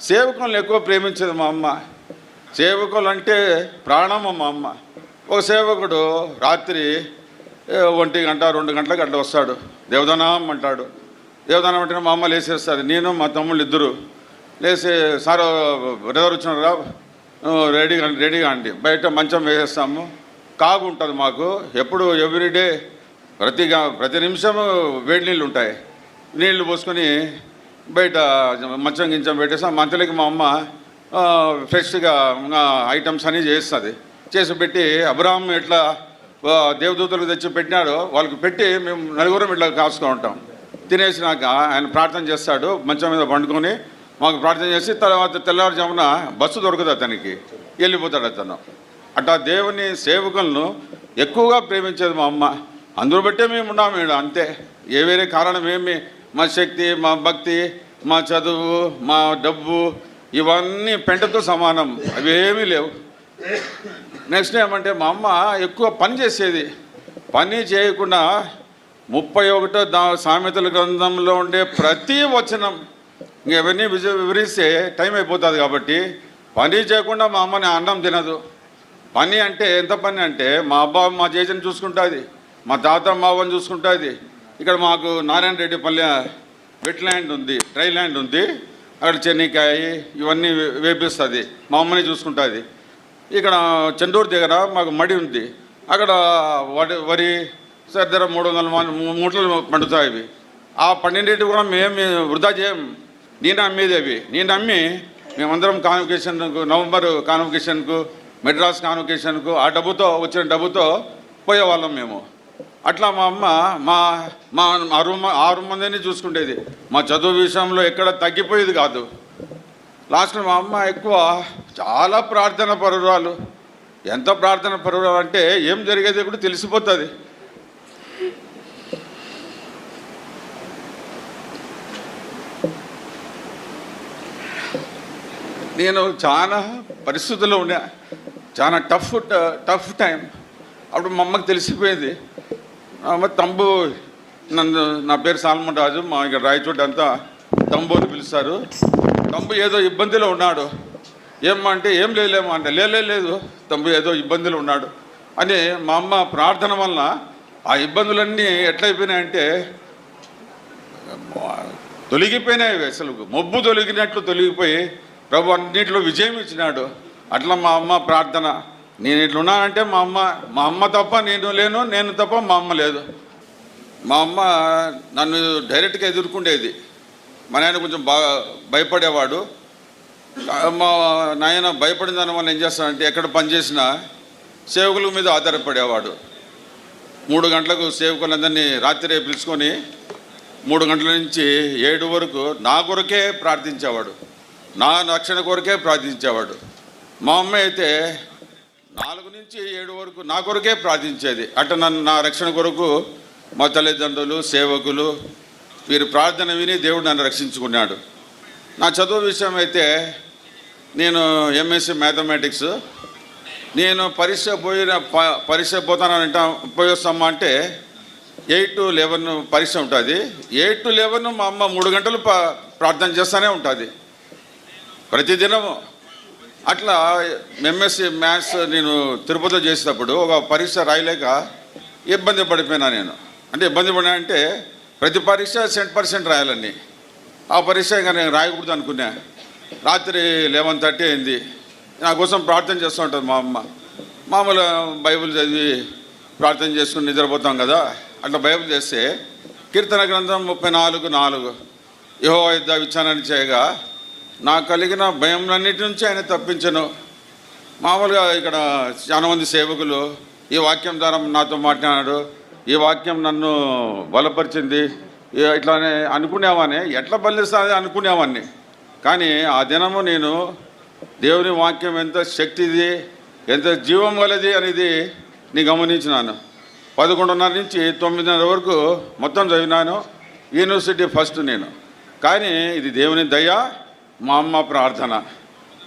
సేవకులను ఎక్కువ ప్రేమించేది మా అమ్మ. సేవకులు అంటే ప్రాణమ్మ మా అమ్మ. ఒక సేవకుడు రాత్రి ఒంటి గంట రెండు గంటలకు అట్లా వస్తాడు. దేవదానం అంటాడు. దేవదానం అంటే మా అమ్మ లేచేస్తారు నేను మా తమ్ముళ్ళు ఇద్దరు లేచి సార్ బ్రదర్ రా. రెడీగా రెడీగా అండి. బయట మంచం వేసేస్తాము. కాగు ఉంటుంది మాకు. ఎప్పుడు ఎవ్రీడే ప్రతి ప్రతి నిమిషము వేడి నీళ్ళు ఉంటాయి. నీళ్ళు పోసుకొని బయట మంచం గించం పెట్టేసి మంత్లకి మా అమ్మ ఫ్రెష్గా ఐటమ్స్ అన్నీ చేస్తుంది. చేసి పెట్టి అబ్రాహం ఇట్లా ఆ, దేవదూతలకు తెచ్చి పెట్టినాడో వాళ్ళకి పెట్టి మేము నలుగురం ఇట్లా కాసుకుంటూ ఉంటాం. తినేసినాక ఆయన ప్రార్థన చేస్తాడు మంచం మీద పండుకొని మాకు ప్రార్థన చేసి తర్వాత తెల్లవారుజామున బస్సు దొరకదు అతనికి. వెళ్ళిపోతాడు అతను. అట్లా దేవుని సేవకులను ఎక్కువగా ప్రేమించేది మా అమ్మ. అందులో బట్టే మేము ఉన్నాం అంతే. ఏ వేరే కారణం ఏమి మా శక్తి మా భక్తి మా చదువు మా డబ్బు ఇవన్నీ పెంటతో సమానం. అవేమీ లేవు. నెక్స్ట్ ఏమంటే మా అమ్మ ఎక్కువ పని చేసేది. పని చేయకుండా ముప్పై ఒకటో దా సామెతల గ్రంథంలో ఉండే ప్రతి వచనం ఇంక ఇవన్నీ విజ- వివరిస్తే టైం అయిపోతుంది కాబట్టి పని చేయకుండా మా అమ్మని అన్నం తినదు. పని అంటే ఎంత పని అంటే మా అబ్బా మా జేజని చూసుకుంటుంది మా తాత మా అవ్వని చూసుకుంటుంది ఇక్కడ మాకు నారాయణ రెడ్డి పల్లె వెట్ ల్యాండ్ ఉంది డ్రై ల్యాండ్ ఉంది. అక్కడ చెన్నికాయ ఇవన్నీ వే- వేపిస్తుంది మా అమ్మని చూసుకుంటుంది. ఇక్కడ చెండూరు దగ్గర మాకు మడి ఉంది. అక్కడ వడి వరి సర్దర మూడు వందల మూటలు పండుతాయి అవి ఆ పన్నెండింటి కూడా మేము వృధా చేయం. నేను అమ్మేది అవి. నేను అమ్మి మేమందరం కాన్వకేషన్కు నవంబర్ కాన్వకేషన్కు మెడ్రాస్ కాన్వకేషన్కు ఆ డబ్బుతో వచ్చిన డబ్బుతో పోయేవాళ్ళం మేము. అట్లా మా అమ్మ మా మా ఆరు ఆరు మందిని చూసుకుండేది మా చదువు విషయంలో ఎక్కడ తగ్గిపోయేది కాదు. లాస్ట్ మా అమ్మ ఎక్కువ చాలా ప్రార్థన పరురాలు. ఎంత ప్రార్థన పరురాలు అంటే ఏం జరిగేది కూడా తెలిసిపోతుంది. నేను చాలా పరిస్థితుల్లో ఉన్నా. చాలా టఫ్ టఫ్ టైం. అప్పుడు మా అమ్మకి తెలిసిపోయింది. తంబు నన్ను నా పేరు సాల్మన్ రాజు మా ఇక్కడ రాయచోటి అంతా తంబు అని పిలుస్తారు. తంబు ఏదో ఇబ్బందిలో ఉన్నాడు. ఏమ్మా అంటే ఏం లేలేమా అంటే లేలే లేదు. తంబు ఏదో ఇబ్బందిలో ఉన్నాడు. అని మా అమ్మ ప్రార్థన వలన ఆ ఇబ్బందులన్నీ ఎట్లయిపోయినాయంటే తొలగిపోయినాయి అసలు. మొబ్బు తొలగినట్లు తొలగిపోయి ప్రభు అన్నింటిలో విజయం ఇచ్చినాడు. అట్లా మా అమ్మ ప్రార్థన. నేను ఇట్లున్నానంటే మా అమ్మ మా అమ్మ తప్ప నేను లేను నేను తప్ప మా అమ్మ లేదు. మా అమ్మ నన్ను డైరెక్ట్గా ఎదుర్కొండేది. మా నాయన కొంచెం బాగా భయపడేవాడు. మా నాయన భయపడిన దాని వల్ల ఏం చేస్తానంటే ఎక్కడ పని చేసినా సేవకుల మీద ఆధారపడేవాడు. మూడు గంటలకు సేవకులందరినీ రాత్రి పిలుచుకొని మూడు గంటల నుంచి ఏడు వరకు నా కొరకే ప్రార్థించేవాడు. నా రక్షణ కొరకే ప్రార్థించేవాడు. మా అమ్మ అయితే నుంచి ఏడు వరకు నా కొరకే ప్రార్థించేది. అట్ట నన్ను నా రక్షణ కొరకు మా తల్లిదండ్రులు సేవకులు వీరి ప్రార్థన విని దేవుడు నన్ను రక్షించుకున్నాడు. నా చదువు విషయం అయితే నేను ఎంఎస్సి మ్యాథమెటిక్స్ నేను పరీక్ష పోయిన పరీక్ష పోతానంట పోయొస్తామా అంటే ఎయిట్ టు లెవెన్ పరీక్ష ఉంటుంది. ఎయిట్ టు లెవెన్ మా అమ్మ మూడు గంటలు ప్రార్థన చేస్తూనే ఉంటుంది. ప్రతిదినము అట్లా ఎంఎస్సి మ్యాథ్స్ నేను తిరుపతిలో చేసేటప్పుడు ఒక పరీక్ష రాయలేక ఇబ్బంది పడిపోయినా నేను. అంటే ఇబ్బంది పడినా అంటే ప్రతి పరీక్ష సెంట్ పర్సెంట్ రాయాలని. ఆ పరీక్ష ఇంకా నేను రాయకూడదు అనుకున్నా. రాత్రి లెవెన్ థర్టీ అయింది. నా కోసం ప్రార్థన చేస్తూ ఉంటుంది మా అమ్మ. మామూలు బైబిల్ చదివి ప్రార్థన చేసుకుని నిద్రపోతాం కదా. అట్లా బైబిల్ చేస్తే కీర్తన గ్రంథం ముప్పై నాలుగు నాలుగు. యహో యుద్ధ విచారణ చేయగా నాకు కలిగిన భయంలన్నిటి నుంచి ఆయన తప్పించను. మామూలుగా ఇక్కడ చాలా మంది సేవకులు ఈ వాక్యం ద్వారా నాతో మాట్లాడాడు. ఈ వాక్యం నన్ను బలపరిచింది. ఇట్లానే అనుకునేవాని ఎట్లా బలిస్తుంది అనుకునేవాడిని కానీ ఆ దినము నేను దేవుని వాక్యం ఎంత శక్తిది ఎంత జీవం గలది అనేది నేను గమనించినాను. పదకొండున్నర నుంచి తొమ్మిదిన్నర వరకు మొత్తం చదివినాను. యూనివర్సిటీ ఫస్ట్ నేను. కానీ ఇది దేవుని దయ మా అమ్మ ప్రార్థన